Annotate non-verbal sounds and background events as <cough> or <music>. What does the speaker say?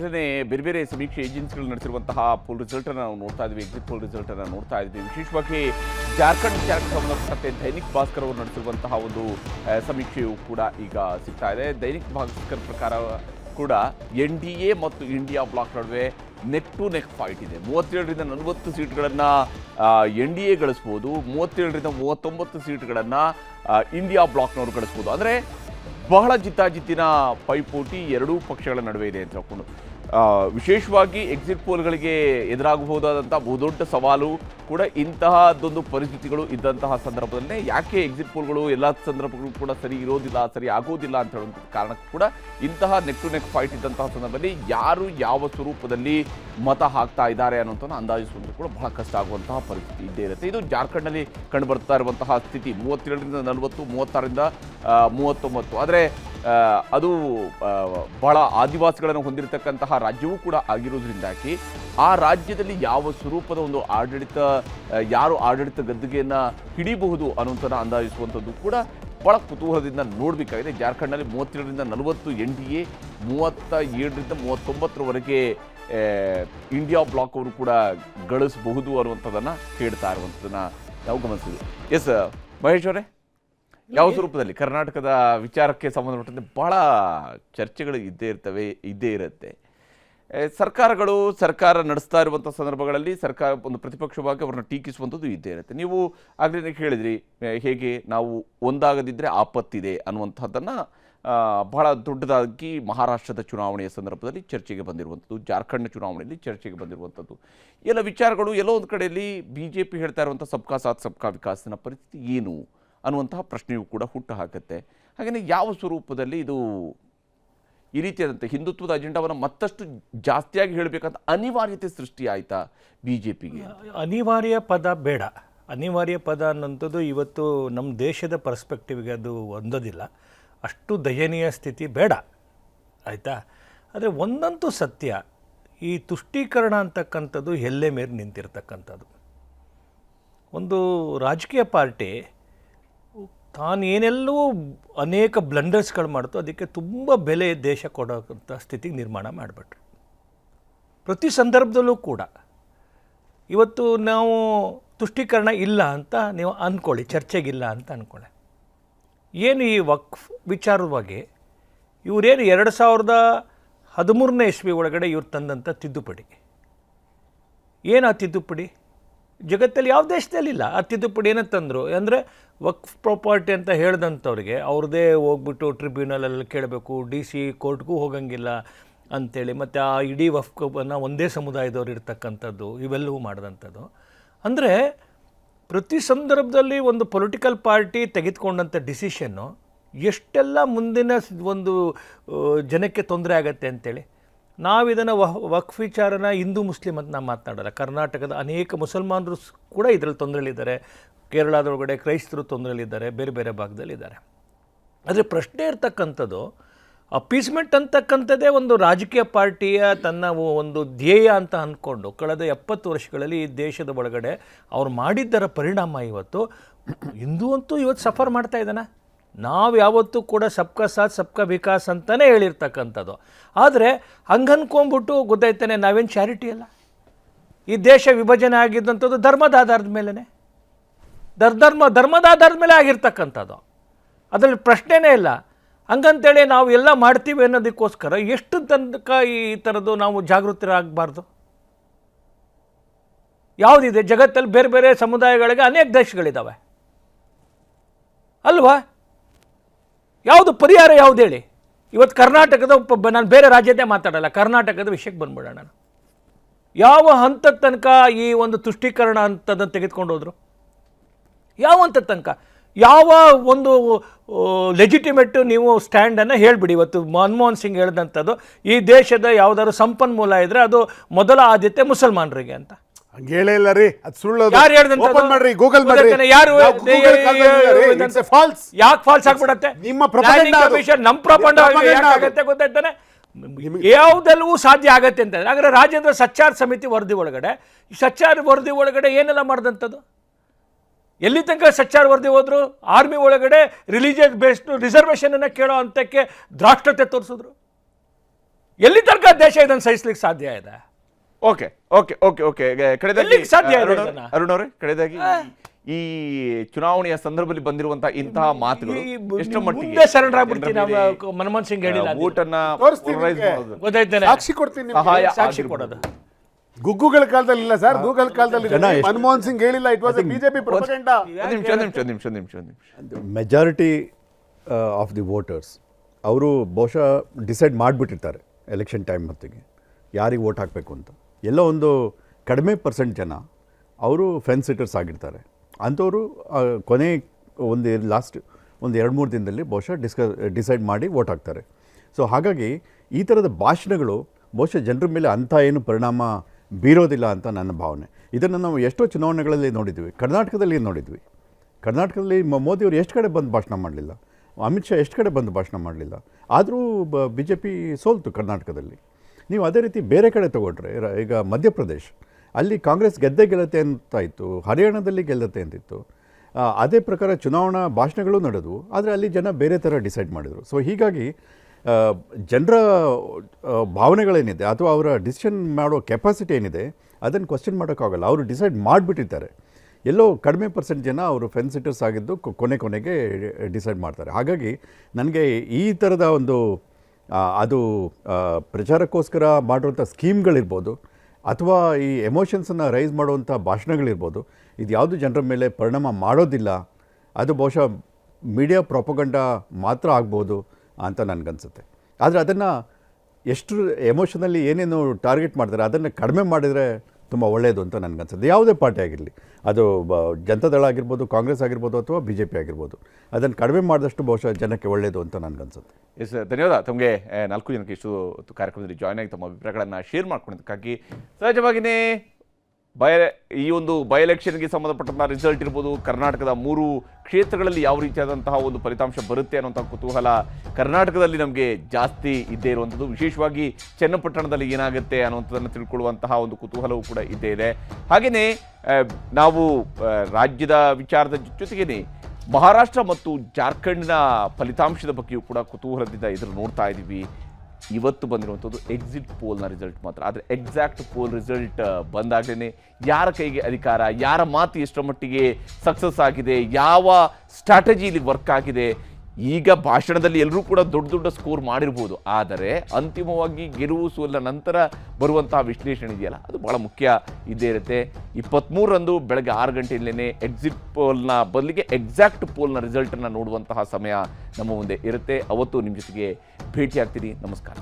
ಬೇರೆ ಬೇರೆ ಸಮೀಕ್ಷೆ ಏಜೆನ್ಸಿಗಳು ನಡೆಸಿರುವಂತಹ ಪೋಲ್ ರಿಸಲ್ಟ್ ಅನ್ನು ನಾವು ನೋಡ್ತಾ ಇದ್ವಿ ಎಕ್ಸಿಟ್ ಪೋಲ್ ರಿಸಲ್ಟ್ ಅನ್ನು ನೋಡ್ತಾ ಇದ್ವಿ. ವಿಶೇಷವಾಗಿ ಜಾರ್ಖಂಡ್ ವಿಚಾರಕ್ಕೆ ಸಂಬಂಧಪಟ್ಟಂತೆ ದೈನಿಕ್ ಭಾಸ್ಕರ್ ಅವರು ನಡೆಸಿರುವಂತಹ ಒಂದು ಸಮೀಕ್ಷೆಯು ಕೂಡ ಈಗ ಸಿಗ್ತಾ ಇದೆ. ದೈನಿಕ್ ಭಾಸ್ಕರ್ ಪ್ರಕಾರ ಕೂಡ ಎನ್ ಡಿ ಎ ಮತ್ತು ಇಂಡಿಯಾ ಬ್ಲಾಕ್ ನಡುವೆ ನೆಕ್ ಟು ನೆಕ್ ಫೈಟ್ ಇದೆ. ಮೂವತ್ತೇಳರಿಂದ ನಲವತ್ತು ಸೀಟ್ಗಳನ್ನು ಎನ್ ಡಿ ಎ ಗಳಿಸ್ಬೋದು. ಮೂವತ್ತೇಳರಿಂದ ಮೂವತ್ತೊಂಬತ್ತು ಸೀಟ್ಗಳನ್ನು ಇಂಡಿಯಾ ಬ್ಲಾಕ್ನವರು ಗಳಿಸ್ಬೋದು. ಅಂದರೆ ಬಹಳ ಜಿತ್ತಾಜಿತ್ತಿನ ಪೈಪೋಟಿ ಎರಡೂ ಪಕ್ಷಗಳ ನಡುವೆ ಇದೆ ಅಂತ ಹೇಳ್ಕೊಂಡು ವಿಶೇಷವಾಗಿ ಎಕ್ಸಿಟ್ ಪೋಲ್ಗಳಿಗೆ ಎದುರಾಗಬಹುದಾದಂಥ ಬಹುದೊಡ್ಡ ಸವಾಲು ಕೂಡ ಇಂತಹದ್ದೊಂದು ಪರಿಸ್ಥಿತಿಗಳು ಇದ್ದಂತಹ ಸಂದರ್ಭದಲ್ಲೇ ಯಾಕೆ ಎಕ್ಸಿಟ್ ಪೋಲ್ಗಳು ಎಲ್ಲ ಸಂದರ್ಭಗಳು ಕೂಡ ಸರಿ ಇರೋದಿಲ್ಲ, ಸರಿ ಆಗೋದಿಲ್ಲ ಅಂತ ಹೇಳುವಂಥ ಕಾರಣಕ್ಕೂ ಕೂಡ ಇಂತಹ ನೆಕ್ ಟು ನೆಕ್ ಫೈಟ್ ಇದ್ದಂತಹ ಸಂದರ್ಭದಲ್ಲಿ ಯಾರು ಯಾವ ಸ್ವರೂಪದಲ್ಲಿ ಮತ ಹಾಕ್ತಾ ಇದ್ದಾರೆ ಅನ್ನೋಂಥ ಅಂದಾಜಿಸುವುದು ಕೂಡ ಬಹಳ ಕಷ್ಟ ಆಗುವಂತಹ ಪರಿಸ್ಥಿತಿ ಇದ್ದೇ ಇರುತ್ತೆ. ಇದು ಜಾರ್ಖಂಡ್ನಲ್ಲಿ ಕಂಡುಬರ್ತಾ ಇರುವಂತಹ ಸ್ಥಿತಿ. ಮೂವತ್ತೇಳರಿಂದ ನಲವತ್ತು, ಮೂವತ್ತಾರರಿಂದ ಮೂವತ್ತೊಂಬತ್ತು. ಆದರೆ ಅದು ಬಹಳ ಆದಿವಾಸಿಗಳನ್ನು ಹೊಂದಿರತಕ್ಕಂತಹ ರಾಜ್ಯವೂ ಕೂಡ ಆಗಿರೋದ್ರಿಂದಾಗಿ ಆ ರಾಜ್ಯದಲ್ಲಿ ಯಾವ ಸ್ವರೂಪದ ಒಂದು ಆಡಳಿತ ಯಾರು ಆಡಳಿತ ಗದ್ದುಗೆಯನ್ನು ಹಿಡಿಬಹುದು ಅನ್ನುವಂಥ ಅಂದಾಜಿಸುವಂಥದ್ದು ಕೂಡ ಬಹಳ ಕುತೂಹಲದಿಂದ ನೋಡಬೇಕಾಗಿದೆ. ಜಾರ್ಖಂಡ್ನಲ್ಲಿ ಮೂವತ್ತೇಳರಿಂದ ನಲವತ್ತು ಎನ್ ಡಿ ಎ, ಮೂವತ್ತ ಏಳರಿಂದ ಮೂವತ್ತೊಂಬತ್ತರವರೆಗೆ ಇಂಡಿಯಾ ಬ್ಲಾಕ್ ಅವರು ಕೂಡ ಗಳಿಸಬಹುದು ಅನ್ನುವಂಥದ್ದನ್ನು ಹೇಳ್ತಾ ಇರುವಂಥದ್ದನ್ನು ನಾವು ಗಮನಿಸಿದ್ವಿ. ಎಸ್, ಮಹೇಶ್ ಅವರೇ? ಯಾವ ಸ್ವರೂಪದಲ್ಲಿ? ಕರ್ನಾಟಕದ ವಿಚಾರಕ್ಕೆ ಸಂಬಂಧಪಟ್ಟಂತೆ ಬಹಳ ಚರ್ಚೆಗಳು ಇದ್ದೇ ಇರ್ತವೆ ಇದ್ದೇ ಇರುತ್ತೆ. ಸರ್ಕಾರಗಳು ಸರ್ಕಾರ ನಡೆಸ್ತಾ ಇರುವಂಥ ಸಂದರ್ಭಗಳಲ್ಲಿ ಸರ್ಕಾರ ಒಂದು ಪ್ರತಿಪಕ್ಷವಾಗಿ ಅವ್ರನ್ನ ಟೀಕಿಸುವಂಥದ್ದು ಇದ್ದೇ ಇರುತ್ತೆ. ನೀವು ಆಗಲೇ ಹೇಳಿದ್ರಿ ಹೇಗೆ ನಾವು ಒಂದಾಗದಿದ್ದರೆ ಆಪತ್ತಿದೆ ಅನ್ನುವಂಥದ್ದನ್ನು ಬಹಳ ದೊಡ್ಡದಾಗಿ ಮಹಾರಾಷ್ಟ್ರದ ಚುನಾವಣೆಯ ಸಂದರ್ಭದಲ್ಲಿ ಚರ್ಚೆಗೆ ಬಂದಿರುವಂಥದ್ದು ಜಾರ್ಖಂಡ್ ಚುನಾವಣೆಯಲ್ಲಿ ಚರ್ಚೆಗೆ ಬಂದಿರುವಂಥದ್ದು. ಎಲ್ಲ ವಿಚಾರಗಳು ಎಲ್ಲೋ ಒಂದು ಕಡೆಯಲ್ಲಿ ಬಿ ಜೆ ಪಿ ಹೇಳ್ತಾ ಇರುವಂಥ ಸಬ್ಕಾ ಸಾಥ್ ಸಬ್ಕಾ ವಿಕಾಸನ ಪರಿಸ್ಥಿತಿ ಏನು? ಅನ್ನುವಂತಹ ಪ್ರಶ್ನೆಯೂ ಕೂಡ ಹುಟ್ಟು ಹಾಕುತ್ತೆ ಹಾಗೆಯೇ ಯಾವ ಸ್ವರೂಪದಲ್ಲಿ ಇದು ಈ ರೀತಿಯಾದಂಥ ಹಿಂದುತ್ವದ ಅಜೆಂಡಾವನ್ನು ಮತ್ತಷ್ಟು ಜಾಸ್ತಿಯಾಗಿ ಹೇಳಬೇಕಂತ ಅನಿವಾರ್ಯತೆ ಸೃಷ್ಟಿ ಆಯಿತಾ ಬಿ ಜೆ ಪಿಗೆ ಅನಿವಾರ್ಯ ಪದ ಬೇಡ. ಅನಿವಾರ್ಯ ಪದ ಅನ್ನೋಂಥದ್ದು ಇವತ್ತು ನಮ್ಮ ದೇಶದ ಪರ್ಸ್ಪೆಕ್ಟಿವ್ಗೆ ಅದು ಹೊಂದೋದಿಲ್ಲ ಅಷ್ಟು ದಯನೀಯ ಸ್ಥಿತಿ ಬೇಡ. ಆಯಿತಾ? ಆದರೆ ಒಂದಂತೂ ಸತ್ಯ, ಈ ತುಷ್ಟೀಕರಣ ಅಂತಕ್ಕಂಥದ್ದು ಎಲ್ಲೆ ಮೇಲೆ ನಿಂತಿರ್ತಕ್ಕಂಥದ್ದು. ಒಂದು ರಾಜಕೀಯ ಪಾರ್ಟಿ ತಾನು ಏನೆಲ್ಲವೂ ಅನೇಕ ಬ್ಲಂಡರ್ಸ್ಗಳು ಮಾಡ್ತು ಅದಕ್ಕೆ ತುಂಬ ಬೆಲೆ ದೇಶ ಕೊಡೋಂಥ ಸ್ಥಿತಿಗೆ ನಿರ್ಮಾಣ ಮಾಡಿಬಿಟ್ರು. ಪ್ರತಿ ಸಂದರ್ಭದಲ್ಲೂ ಕೂಡ. ಇವತ್ತು ನಾವು ತುಷ್ಟೀಕರಣ ಇಲ್ಲ ಅಂತ ನೀವು ಅಂದ್ಕೊಳ್ಳಿ ಚರ್ಚೆಗಿಲ್ಲ ಅಂತ ಅಂದ್ಕೊಳ್ಳಿ ಏನು ಈ ವಕ್ಫ್ ವಿಚಾರವಾಗಿ ಇವರೇನು ಎರಡು ಸಾವಿರದ ಹದಿಮೂರನೇ ಇಸ್ವಿ ಒಳಗಡೆ ಇವ್ರು ತಂದಂಥ ತಿದ್ದುಪಡಿ. ಏನು ಆ ತಿದ್ದುಪಡಿ? ಜಗತ್ತಲ್ಲಿ ಯಾವ ದೇಶದಲ್ಲಿ ಇಲ್ಲ ಆ ತಿದ್ದುಪಡಿ ಏನಂತ ತಂದರು ಅಂದರೆ ವಕ್ಫ್ ಪ್ರಾಪರ್ಟಿ ಅಂತ ಹೇಳ್ದಂಥವ್ರಿಗೆ ಅವ್ರದ್ದೇ ಹೋಗ್ಬಿಟ್ಟು ಟ್ರಿಬ್ಯುನಲಲ್ಲಿ ಕೇಳಬೇಕು, ಡಿ ಸಿ ಕೋರ್ಟ್ಗೂ ಹೋಗಂಗಿಲ್ಲ ಅಂಥೇಳಿ ಮತ್ತು ಆ ಇಡೀ ವಕ್ಫನ್ನು ಒಂದೇ ಸಮುದಾಯದವ್ರು ಇರ್ತಕ್ಕಂಥದ್ದು ಇವೆಲ್ಲವೂ ಮಾಡಿದಂಥದ್ದು. ಅಂದರೆ ಪ್ರತಿ ಸಂದರ್ಭದಲ್ಲಿ ಒಂದು ಪೊಲಿಟಿಕಲ್ ಪಾರ್ಟಿ ತೆಗೆದುಕೊಂಡಂಥ ಡಿಸಿಷನ್ನು ಎಷ್ಟೆಲ್ಲ ಮುಂದಿನ ಒಂದು ಜನಕ್ಕೆ ತೊಂದರೆ ಆಗತ್ತೆ ಅಂತೇಳಿ ನಾವು ಇದನ್ನು ವಹ್, ವಕ್ಫ್ ವಿಚಾರನ ಹಿಂದೂ ಮುಸ್ಲಿಂ ಅಂತ ನಾವು ಮಾತನಾಡಲ್ಲ. ಕರ್ನಾಟಕದ ಅನೇಕ ಮುಸಲ್ಮಾನರು ಕೂಡ ಇದರಲ್ಲಿ ತೊಂದರೆಯಲ್ಲಿದ್ದಾರೆ. ಕೇರಳದೊಳಗಡೆ ಕ್ರೈಸ್ತರು ತೊಂದರೆಯಲ್ಲಿದ್ದಾರೆ. ಬೇರೆ ಬೇರೆ ಭಾಗದಲ್ಲಿದ್ದಾರೆ. ಆದರೆ ಪ್ರಶ್ನೆ ಇರ್ತಕ್ಕಂಥದ್ದು, ಅಪೀಸ್ಮೆಂಟ್ ಅಂತಕ್ಕಂಥದ್ದೇ ಒಂದು ರಾಜಕೀಯ ಪಾರ್ಟಿಯ ತನ್ನ ಒಂದು ಧ್ಯೇಯ ಅಂತ ಅಂದ್ಕೊಂಡು ಕಳೆದ ಎಪ್ಪತ್ತು ವರ್ಷಗಳಲ್ಲಿ ಈ ದೇಶದ ಒಳಗಡೆ ಅವ್ರು ಮಾಡಿದ್ದರ ಪರಿಣಾಮ ಇವತ್ತು. <clears throat> ಹಿಂದೂ ಅಂತೂ ಇವತ್ತು ಸಫರ್ ಮಾಡ್ತಾ ಇದ್ದಾನೆ. ನಾವು ಯಾವತ್ತೂ ಕೂಡ ಸಬ್ಕಾ ಸಾಥ್, ಸಬ್ಕಾ ವಿಕಾಸ್ ಅಂತಲೇ ಹೇಳಿರ್ತಕ್ಕಂಥದ್ದು. ಆದರೆ ಹಂಗನ್ಕೊಂಬಿಟ್ಟು ಗೊತ್ತಾಯ್ತಾನೆ ನಾವೇನು ಚಾರಿಟಿ ಅಲ್ಲ? ಈ ದೇಶ ವಿಭಜನೆ ಆಗಿದ್ದಂಥದ್ದು ಧರ್ಮದ ಆಧಾರದ ಮೇಲೇ ದರ್ ಧರ್ಮ ಧರ್ಮದ ಆಧಾರದ ಮೇಲೆ ಆಗಿರ್ತಕ್ಕಂಥದ್ದು. ಅದರಲ್ಲಿ ಪ್ರಶ್ನೆನೇ ಇಲ್ಲ. ಹಂಗಂತೇಳಿ ನಾವು ಎಲ್ಲ ಮಾಡ್ತೀವಿ ಅನ್ನೋದಕ್ಕೋಸ್ಕರ ಎಷ್ಟು ತನಕ ಈ ಥರದ್ದು ನಾವು ಜಾಗೃತರಾಗಬಾರ್ದು? ಯಾವುದಿದೆ? ಜಗತ್ತಲ್ಲಿ ಬೇರೆ ಬೇರೆ ಸಮುದಾಯಗಳಿಗೆ ಅನೇಕ ದೇಶಗಳಿದ್ದಾವೆ ಅಲ್ವಾ? ಯಾವುದು ಪರಿಹಾರ ಯಾವುದು ಹೇಳಿ? ಇವತ್ತು ಕರ್ನಾಟಕದ ನಾನು ಬೇರೆ ರಾಜ್ಯದ್ದೇ ಮಾತಾಡಲ್ಲ, ಕರ್ನಾಟಕದ ವಿಷಯಕ್ಕೆ ಬಂದ್ಬಿಡೋಣ ನಾನು. ಯಾವ ಹಂತದ ತನಕ ಈ ಒಂದು ತುಷ್ಟೀಕರಣ ಅಂತದನ್ನು ತೆಗೆದುಕೊಂಡು ಹೋದರು? ಯಾವ ಹಂತದ ತನಕ? ಯಾವ ಒಂದು ಲೆಜಿಟಿಮೇಟ್ ನೀವು ಸ್ಟ್ಯಾಂಡನ್ನು ಹೇಳಿಬಿಡಿ. ಇವತ್ತು ಮನಮೋಹನ್ ಸಿಂಗ್ ಹೇಳಿದಂಥದ್ದು, ಈ ದೇಶದ ಯಾವುದಾದ್ರು ಸಂಪನ್ಮೂಲ ಇದ್ದರೆ ಅದು ಮೊದಲ ಆದ್ಯತೆ ಮುಸಲ್ಮಾನರಿಗೆ ಅಂತ. ಹೇಳೇ ಇಲ್ಲ ರೀ. ಅದು ಸುಳ್ಳು ಯಾರು ಹೇಳಿದಂತ ಓಪನ್ ಮಾಡ್ರಿ ಗೂಗಲ್ ಮಾಡ್ರಿ. ಗೊತ್ತಾಗ್ತಾನೆ, ಯಾರು ನಾವು Google ಕಾಲ್ದಲ್ಲಿ ಇಲ್ಲ ರೀ. It's a false. ಯಾಕೆ ಫಾಲ್ಸ್ ಆಗ್ಬಿಡತ್ತೆ? ನಿಮ್ಮ propaganda ಅದು. ನಮ್ಮ ಪ್ರಪಂಡ ನಿಮ್ಮ propaganda ಅದು. ಆಗತ್ತೆ ಗೊತ್ತಾಯ್ತಾನೆ ಯಾವುದೆಲ್ಲವೂ ಸಾಧ್ಯ ಆಗತ್ತೆ ಅಂತ ಹಾಗಾದ್ರೆ ರಾಜ್ಯದ ಸಚ್ಚಾರ ಸಮಿತಿ ವರದಿ ಒಳಗಡೆ ಈ ಸಚ್ಚಾರ ವರದಿ ಒಳಗಡೆ ಏನೆಲ್ಲ ಮಾಡಿದಂಥದ್ದು ಎಲ್ಲಿ ತನಕ ಸಚ್ಚಾರ ವರದಿ ಹೋದ್ರು? ಆರ್ಮಿ ಒಳಗಡೆ ರಿಲಿಜಿಯಸ್ ಬೇಸ್ಡ್ ರಿಸರ್ವೇಷನ್ ಅನ್ನ ಕೇಳೋ ಅಂತಕ್ಕೆ ದ್ರಾಷ್ಟತೆ ತೋರಿಸಿದ್ರು. ಎಲ್ಲಿ ತನಕ ದೇಶ ಇದನ್ನು ಸಹಿಸ್ಲಿಕ್ಕೆ ಸಾಧ್ಯ ಇದೆ? ಓಕೆ ಓಕೆ ಓಕೆ ಓಕೆ ಕಡೆದಾಗಿ ಎಲ್ಲಿಗೆ ಸಾಧ್ಯ ಇದೆ ಅರುಣ್ ಅವ್ರೆ- ಇದನ್ನ? ಅರುಣ್ ಅವರೇ ಕಡೆದಾಗಿ ಈ ಚುನಾವಣೆಯ ಸಂದರ್ಭದಲ್ಲಿ ಬಂದಿರುವಂತಹ ಇಂತಹ ಮಾತುಗಳು ಎಷ್ಟು ಬ- ಎಷ್ಟರ ಮಟ್ಟಿಗೆ ಮುಂದೆ ಸರೆಂಡರ್ ಆಗ್ಬಿಡ್ತೀನಿ ಜನರ ಮೇಲೆ, ನಾವು ಮನಮೋಹನ್ ಸಿಂಗ್ ಹೇಳಿಲ್ಲ ಆ, ವೋಟನ್ನ ತೋರಿಸ್ತೀನಿ polarize ನಿಮ್ಗೆ. ಮಾಡೋದು. ಗೊತ್ತಾಯ್ತೇನೆ ಸಾಕ್ಷಿ ಕೊಡ್ತೀನಿ ನಿಮ್ಗೆ. ಸಹಾಯ ಸಾಕ್ಷಿ ಆಗಿರ್ಬೋದು. ಕೊಡೋದು ಗುಗ್ಗುಗಳ ಕಾಲದಲ್ಲಿ ಇಲ್ಲ ಸರ್ ಗೂಗಲ್ ಕಾಲದಲ್ಲಿ ಜನ ಎಷ್ಟು- ಮನಮೋಹನ್ ಸಿಂಗ್ ಹೇಳಿಲ್ಲ ಇಟ್ ವಾಸ್ ಬಿಜೆಪಿ ಪ್ರೊಪಗಂಡ ಒಂದ್ ನಿಮಿಷ ಒಂದ್ ನಿಮಿಷ ಒಂದ್ ನಿಮಿಷ ಒಂದ್ ನಿಮಿಷ ಒಂದ್ ನಿಮಿಷ ಮೆಜಾರಿಟಿ ಆಫ್ ದಿ ವೋಟರ್ಸ್ ಅವರು ಬಹುಶಃ ಡಿಸೈಡ್ ಮಾಡಿಬಿಟ್ಟಿರ್ತಾರೆ ಎಲೆಕ್ಷನ್ ಟೈಮ್ ಹೊತ್ತಿಗೆ ಯಾರಿಗೆ ವೋಟ್ ಹಾಕಬೇಕು ಅಂತ ಎಲ್ಲೋ ಒಂದು ಕಡಿಮೆ ಪರ್ಸೆಂಟ್ ಜನ ಅವರು ಫೆನ್ಸ್ ಸಿಟರ್ಸ್ ಆಗಿರ್ತಾರೆ. ಅಂಥವರು ಕೊನೆ ಒಂದು ಲಾಸ್ಟ್ ಒಂದು ಎರಡು ಮೂರು ದಿನದಲ್ಲಿ ಬಹುಶಃ ಡಿಸ್ಕ ಡಿಸೈಡ್ ಮಾಡಿ ವೋಟ್ ಹಾಕ್ತಾರೆ. ಸೊ ಹಾಗಾಗಿ ಈ ಥರದ ಭಾಷಣಗಳು ಬಹುಶಃ ಜನರ ಮೇಲೆ ಅಂಥ ಏನು ಪರಿಣಾಮ ಬೀರೋದಿಲ್ಲ ಅಂತ ನನ್ನ ಭಾವನೆ. ಇದನ್ನು ನಾವು ಎಷ್ಟೋ ಚುನಾವಣೆಗಳಲ್ಲಿ ನೋಡಿದ್ವಿ. ಕರ್ನಾಟಕದಲ್ಲಿ ನೋಡಿದ್ವಿ? ಕರ್ನಾಟಕದಲ್ಲಿ ಮೋದಿಯವರು ಎಷ್ಟು ಕಡೆ ಬಂದು ಭಾಷಣ ಮಾಡಲಿಲ್ಲ? ಅಮಿತ್ ಶಾ ಎಷ್ಟು ಕಡೆ ಬಂದು ಭಾಷಣ ಮಾಡಲಿಲ್ಲ? ಆದರೂ ಬಿ ಜೆ ಪಿ ಸೋಲ್ತು ಕರ್ನಾಟಕದಲ್ಲಿ. ನೀವು ಅದೇ ರೀತಿ ಬೇರೆ ಕಡೆ ತಗೊಂಡ್ರೆ ಈಗ ಮಧ್ಯಪ್ರದೇಶ, ಅಲ್ಲಿ ಕಾಂಗ್ರೆಸ್ ಗೆದ್ದೇ ಗೆಲ್ಲತ್ತೆ ಅಂತ ಇತ್ತು, ಹರಿಯಾಣದಲ್ಲಿ ಗೆಲ್ಲತ್ತೆ ಅಂತಿತ್ತು ಅದೇ ಪ್ರಕಾರ ಚುನಾವಣಾ ಭಾಷಣಗಳು ನಡೆದವು ಆದರೆ ಅಲ್ಲಿ ಜನ ಬೇರೆ ಥರ ಡಿಸೈಡ್ ಮಾಡಿದರು. ಸೊ ಹೀಗಾಗಿ ಜನರ ಭಾವನೆಗಳೇನಿದೆ, ಅಥವಾ ಅವರ ಡಿಸಿಷನ್ ಮಾಡೋ ಕೆಪಾಸಿಟಿ ಏನಿದೆ, ಅದನ್ನು ಕ್ವಶನ್ ಮಾಡೋಕ್ಕಾಗಲ್ಲ. ಅವರು ಡಿಸೈಡ್ ಮಾಡಿಬಿಟ್ಟಿರ್ತಾರೆ ಎಲ್ಲೋ ಕಡಿಮೆ ಪರ್ಸೆಂಟ್ ಜನ ಅವರು ಫೆನ್ ಸಿಟರ್ಸ್ ಆಗಿದ್ದು ಕೊನೆ ಕೊನೆಗೆ ಡಿಸೈಡ್ ಮಾಡ್ತಾರೆ. ಹಾಗಾಗಿ, ನನಗೆ ಈ ಥರದ ಒಂದು ಅದು ಪ್ರಚಾರಕ್ಕೋಸ್ಕರ ಮಾಡುವಂಥ ಸ್ಕೀಮ್ಗಳಿರ್ಬೋದು ಅಥವಾ ಈ ಎಮೋಷನ್ಸನ್ನು ರೈಸ್ ಮಾಡುವಂಥ ಭಾಷಣಗಳಿರ್ಬೋದು, ಇದು ಯಾವುದು ಜನರ ಮೇಲೆ ಪರಿಣಾಮ ಮಾಡೋದಿಲ್ಲ, ಅದು ಬಹುಶಃ ಮೀಡಿಯಾ ಪ್ರೊಪಗಂಡ ಮಾತ್ರ ಆಗ್ಬೋದು ಅಂತ ನನಗನ್ಸುತ್ತೆ. ಆದರೆ ಅದನ್ನು ಎಷ್ಟು ಎಮೋಷನಲ್ಲಿ ಏನೇನು ಟಾರ್ಗೆಟ್ ಮಾಡ್ತಾರೆ, ಅದನ್ನು ಕಡಿಮೆ ಮಾಡಿದರೆ ತುಂಬ ಒಳ್ಳೆಯದು ಅಂತ ನನಗನ್ಸುತ್ತೆ. ಯಾವುದೇ ಪಾರ್ಟಿ ಆಗಿರಲಿ, ಅದು ಬ, ಜನತಾದಳ ಆಗಿರ್ಬೋದು, ಕಾಂಗ್ರೆಸ್ ಆಗಿರ್ಬೋದು ಅಥವಾ ಬಿ ಜೆ ಪಿ ಆಗಿರ್ಬೋದು, ಅದನ್ನು ಕಡಿಮೆ ಮಾಡಿದಷ್ಟು ಬಹುಶಃ ಜನಕ್ಕೆ ಒಳ್ಳೆಯದು ಅಂತ ನನಗನ್ಸುತ್ತೆ. ಎಸ್, ಧನ್ಯವಾದ. ತಮಗೆ, ನಾಲ್ಕು ಜನಕ್ಕೆ ಇಷ್ಟು ಕಾರ್ಯಕ್ರಮದಲ್ಲಿ ಜಾಯ್ನ್ ಆಗಿ ತಮ್ಮ ಅಭಿಪ್ರಾಯಗಳನ್ನು ಶೇರ್ ಮಾಡ್ಕೊಂಡಿದ್ದಕ್ಕಾಗಿ ಸಹಜವಾಗಿಯೇ ಬಯ ಈ ಒಂದು ಬೈ ಎಲೆಕ್ಷನ್ಗೆ ಸಂಬಂಧಪಟ್ಟಂಥ ರಿಸಲ್ಟ್ ಇರ್ಬೋದು. ಕರ್ನಾಟಕದ ಮೂರು ಕ್ಷೇತ್ರಗಳಲ್ಲಿ ಯಾವ ರೀತಿಯಾದಂತಹ ಒಂದು ಫಲಿತಾಂಶ ಬರುತ್ತೆ ಅನ್ನುವಂಥ ಕುತೂಹಲ ಕರ್ನಾಟಕದಲ್ಲಿ ನಮಗೆ ಜಾಸ್ತಿ ಇದ್ದೇ ಇರುವಂಥದ್ದು. ವಿಶೇಷವಾಗಿ ಚನ್ನಪಟ್ಟಣದಲ್ಲಿ ಏನಾಗುತ್ತೆ ಅನ್ನುವಂಥದ್ದನ್ನು ತಿಳ್ಕೊಳ್ಳುವಂತಹ ಒಂದು ಕುತೂಹಲವೂ ಕೂಡ ಇದ್ದೇ ಇದೆ. ಹಾಗೆಯೇ ನಾವು ರಾಜ್ಯದ ವಿಚಾರದ ಜೊತೆಗೇನೆ ಮಹಾರಾಷ್ಟ್ರ ಮತ್ತು ಜಾರ್ಖಂಡ್ನ ಫಲಿತಾಂಶದ ಬಗ್ಗೆಯೂ ಕೂಡ ಕುತೂಹಲದಿಂದ ಇದನ್ನು ನೋಡ್ತಾ ಇದ್ದೀವಿ ಇವತ್ತು ಬಂದಿರುವಂಥದ್ದು ಎಕ್ಸಿಟ್ ಪೋಲ್ನ ರಿಸಲ್ಟ್ ಮಾತ್ರ. ಆದರೆ ಎಕ್ಸಾಕ್ಟ್ ಪೋಲ್ ರಿಸಲ್ಟ್ ಬಂದಾಗಲೇ ಯಾರ ಕೈಗೆ ಅಧಿಕಾರ, ಯಾರ ಮಾತು ಎಷ್ಟರ ಮಟ್ಟಿಗೆ ಸಕ್ಸಸ್ ಆಗಿದೆ, ಯಾವ ಸ್ಟ್ರಾಟಜಿ ಇಲ್ಲಿ ವರ್ಕ್ ಆಗಿದೆ ಈಗ ಭಾಷಣದಲ್ಲಿ ಎಲ್ಲರೂ ಕೂಡ ದೊಡ್ಡ ದೊಡ್ಡ ಸ್ಕೋರ್ ಮಾಡಿರ್ಬೋದು. ಆದರೆ ಅಂತಿಮವಾಗಿ ಗೆಲುವು ಸೋಲಿನ ನಂತರ ಬರುವಂತಹ ವಿಶ್ಲೇಷಣೆ ಇದೆಯಲ್ಲ, ಅದು ಬಹಳ ಮುಖ್ಯ ಇದ್ದೇ ಇರುತ್ತೆ. ಇಪ್ಪತ್ತ್ಮೂರರಂದು ಬೆಳಗ್ಗೆ ಆರು ಗಂಟೆಯಲ್ಲೇ ಎಕ್ಸಿಟ್ ಪೋಲ್ನ ಬದಲಿಗೆ ಎಕ್ಸಾಕ್ಟ್ ಪೋಲ್ನ ರಿಸಲ್ಟನ್ನು ನೋಡುವಂತಹ ಸಮಯ ನಮ್ಮ ಮುಂದೆ ಇರುತ್ತೆ. ಅವತ್ತು ನಿಮ್ಮ ಜೊತೆಗೆ ಭೇಟಿ ಆಗ್ತೀನಿ ನಮಸ್ಕಾರ.